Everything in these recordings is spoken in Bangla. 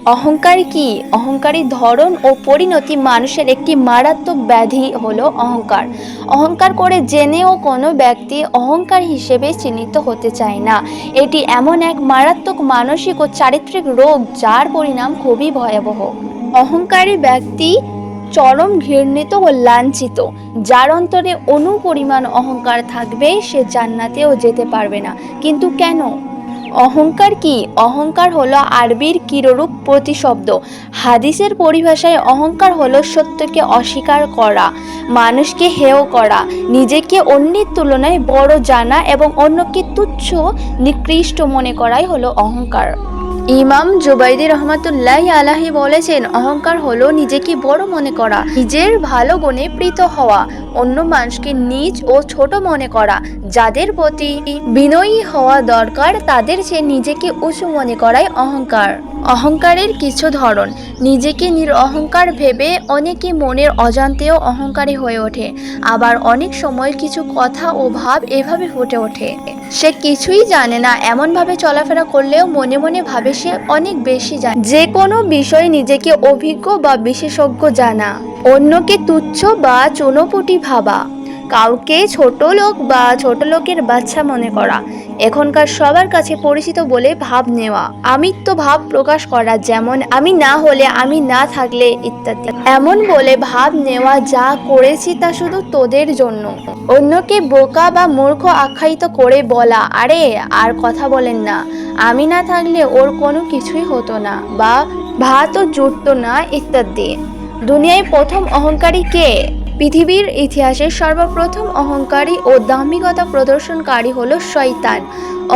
অহংকার কি? অহংকারী ধরন ও পরিণতি মানুষের একটি মারাত্মক ব্যাধি হলো অহংকার। অহংকার করে জেনেও কোনো ব্যক্তি অহংকার হিসেবে চিহ্নিত হতে চায় না। এটি এমন এক মারাত্মক মানসিক ও চারিত্রিক রোগ যার পরিণাম খুবই ভয়াবহ। অহংকারী ব্যক্তি চরম ঘৃণিত ও লাঞ্ছিত। যার অন্তরে অনুপরিমাণ অহংকার থাকবে, সে জান্নাতেও যেতে পারবে না। কিন্তু কেন? অহংকার কি? অহংকার হলো আরবির কিরূপ প্রতিশব্দ। হাদিসের পরিভাষায় অহংকার হলো সত্যকে অস্বীকার করা, মানুষকে হেয় করা, নিজেকে অন্যের তুলনায় বড় জানা এবং অন্যকে তুচ্ছ নিকৃষ্ট মনে করাই হলো অহংকার। ইমাম জুবাইদি রহমতুল্লাহ আলাহি বলেছেন, অহংকার হলো নিজেকে বড় মনে করা, নিজের ভালো গুণে প্রীত হওয়া, অন্য মানুষকে নিজ ও ছোট মনে করা, যাদের প্রতি বিনয়ী হওয়া দরকার, তাদের সে নিজেকে উঁচু মনে করাই অহংকার। অহংকারের কিছু ধরন, নিজেকে নির অহংকার ভেবে অনেকে মনের অজান্তেও অহংকারী হয়ে ওঠে, আবার অনেক সময় কিছু কথা ও ভাব এভাবে ফুটে ওঠে। সে কিছুই জানে না, এমনভাবে চলাফেরা করলেও মনে মনে ভাবে সে অনেক বেশি জানে। যে কোনো বিষয়ে নিজেকে অভিজ্ঞ বা বিশেষজ্ঞ জানা। অন্যকে তুচ্ছ বা চুনোপুটি ভাবা। কাউকে ছোট লোক বা ছোট লোকের বাচ্চা মনে করা, এখনকার সবার কাছে পরিচিত বলে ভাব নেওয়া, আমিত্ব ভাব প্রকাশ করা যেমন, আমি না হলে আমি না থাকলে ইত্যাদি। এমন বলে ভাব নেওয়া যা করেছি তা শুধু তোদের জন্য। অন্যকে বোকা বা মূর্খ আখ্যায়িত করে বলা, আরে, আর কথা বলেন না। আমি না থাকলে ওর কোনো কিছুই হতো না বা, ভাতও জুটতো না ইত্যাদি। দুনিয়ায় প্রথম অহংকারী কে? পৃথিবীর ইতিহাসে সর্বপ্রথম অহংকারী ও দাম্ভিকতা প্রদর্শনকারী হলো শয়তান।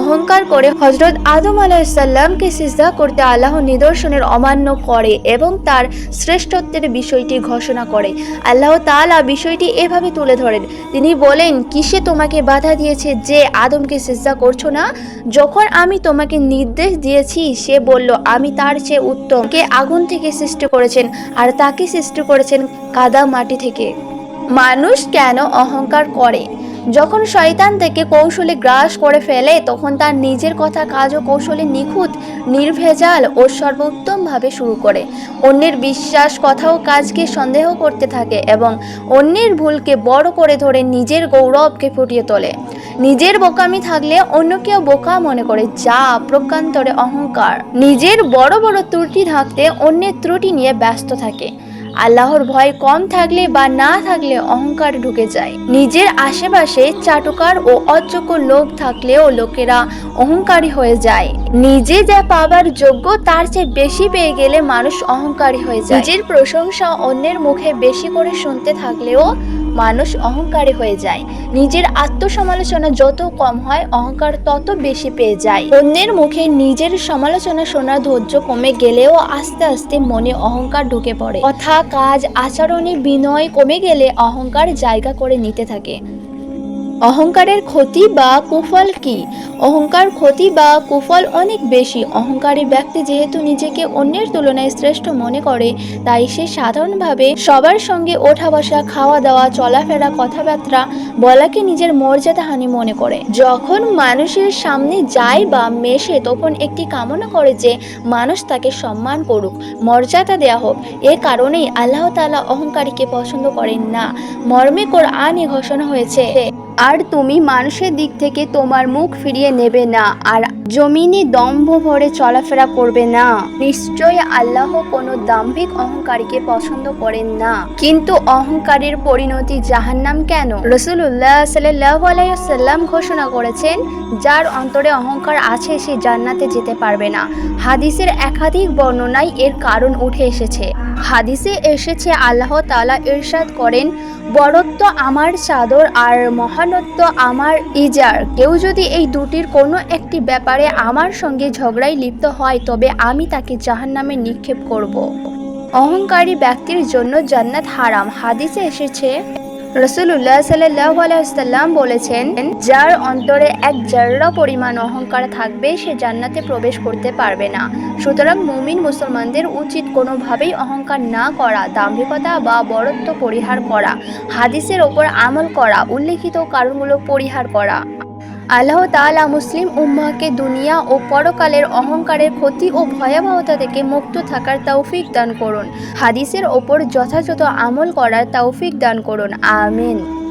অহংকার করে হজরত আদম আলাহিসাল্লামকে সিজদা করতে আল্লাহ নিদর্শনের অমান্য করে এবং তার শ্রেষ্ঠত্বের বিষয়টি ঘোষণা করে। আল্লাহ তাআলা বিষয়টি এভাবে তুলে ধরেন। তিনি বলেন, কিসে তোমাকে বাধা দিয়েছে যে আদমকে সিজদা করছ না? যখন আমি তোমাকে নির্দেশ দিয়েছি, সে বলল, আমি তার চেয়ে উত্তমকে আগুন থেকে সৃষ্টি করেছেন আর তাকে সৃষ্টি করেছেন কাদা মাটি থেকে। মানুষ কেন অহংকার করে? যখন শয়তান থেকে কৌশলে গ্রাস করে ফেলে, তখন তার নিজের কথা কাজ ও কৌশলে নিখুঁত, নির্ভেজাল ও সর্বোত্তমভাবে শুরু করে। অন্যের বিশ্বাস, কথা ও কাজকে সন্দেহ করতে থাকে এবং অন্যের ভুলকে বড় করে ধরে নিজের গৌরবকে ফুটিয়ে তোলে। নিজের বোকামি থাকলে অন্যকেও বোকা মনে করে, যা প্রকান্তরে অহংকার। নিজের বড় বড় ত্রুটি থাকতে অন্যের ত্রুটি নিয়ে ব্যস্ত থাকে। আল্লাহর ভয় কম থাকলে বা না থাকলে অহংকার ঢুকে যায়। নিজের আশেপাশে চাটুকার ও অযোগ্য লোক থাকলেও লোকেরা অহংকারী হয়ে যায়। নিজে যা পাবার যোগ্য, তার চেয়ে বেশি পেয়ে গেলে মানুষ অহংকারী হয়ে যায়। নিজের প্রশংসা অন্যের মুখে বেশি করে শুনতে থাকলেও মানুষ অহংকারী হয়ে যায়। নিজের আত্মসমালোচনা যত কম হয়, অহংকার তত বেশি পেয়ে যায়। অন্যের মুখে নিজের সমালোচনা শোনার ধৈর্য কমে গেলেও আস্তে আস্তে মনে অহংকার ঢুকে পড়ে। কথা, কাজ, আচরণে বিনয় কমে গেলে অহংকার জায়গা করে নিতে থাকে। অহংকারের ক্ষতি বা কুফল কি? অহংকার ক্ষতি বা কুফল অনেক বেশি। অহংকারী ব্যক্তি যেহেতু নিজেকে অন্যের তুলনায় শ্রেষ্ঠ মনে করে, তাই সে সাধারণভাবে সবার সঙ্গে ওঠা বসা খাওয়া দাওয়া চলাফেরা, কথাবার্তা বলাকে নিজের মর্যাদাহানি মনে করে। যখন মানুষের সামনে যায় বা মেশে, তখন একটি কামনা করে যে মানুষ তাকে সম্মান করুক, মর্যাদা দেয়া হোক। এ কারণেই আল্লাহ তাআলা অহংকারীকে পছন্দ করেন না। মর্মে কোরআনে ঘোষণা হয়েছে আর তুমি মানুষের দিক থেকে তোমার মুখ ফিরিয়ে নেবে না, আর জমিনে দম্ভ ভরে চলাফেরা করবে না। নিশ্চয় আল্লাহ কোনো দাম্ভিক অহংকারীকে পছন্দ করেন না। কিন্তু অহংকারের পরিণতি জাহান্নাম কেন? রসুল্লাহ সাল্লাহ আলাইসাল্লাম ঘোষণা করেছেন, যার অন্তরে অহংকার আছে সে জান্নাতে যেতে পারবে না। হাদিসের একাধিক বর্ণনায় এর কারণ উঠে এসেছে। হাদিসে এসেছে, আল্লাহ তালা ইরশাদ করেন, বরত্ব আমার চাদর আর মহানত্ব আমার ইজার কেউ যদি এই দুটির কোনো একটি ব্যাপারে আমার সঙ্গে ঝগড়ায় লিপ্ত হয়, তবে আমি তাকে জাহান নামে নিক্ষেপ করব। অহংকারী ব্যক্তির জন্য জান্নাত হারাম হাদিসে এসেছে রসুল্লাহ সাল্লাহ আলাইসাল্লাম বলেছেন, যার অন্তরে এক জার্রা পরিমাণ অহংকার থাকবে, সে জান্নাতে প্রবেশ করতে পারবে না। সুতরাং মুমিন মুসলমানদের উচিত কোনোভাবেই অহংকার না করা, দাম্ভিকতা বা বরত্ব পরিহার করা, হাদিসের ওপর আমল করা, উল্লেখিত কারণগুলো পরিহার করা। আল্লাহ তালা মুসলিম উম্মাকে দুনিয়া ও পরকালের অহংকারের ক্ষতি ও ভয়াবহতা থেকে মুক্ত থাকার তৌফিক দান করুন। হাদিসের ওপর যথাযথ আমল করার তৌফিক দান করুন। আমিন।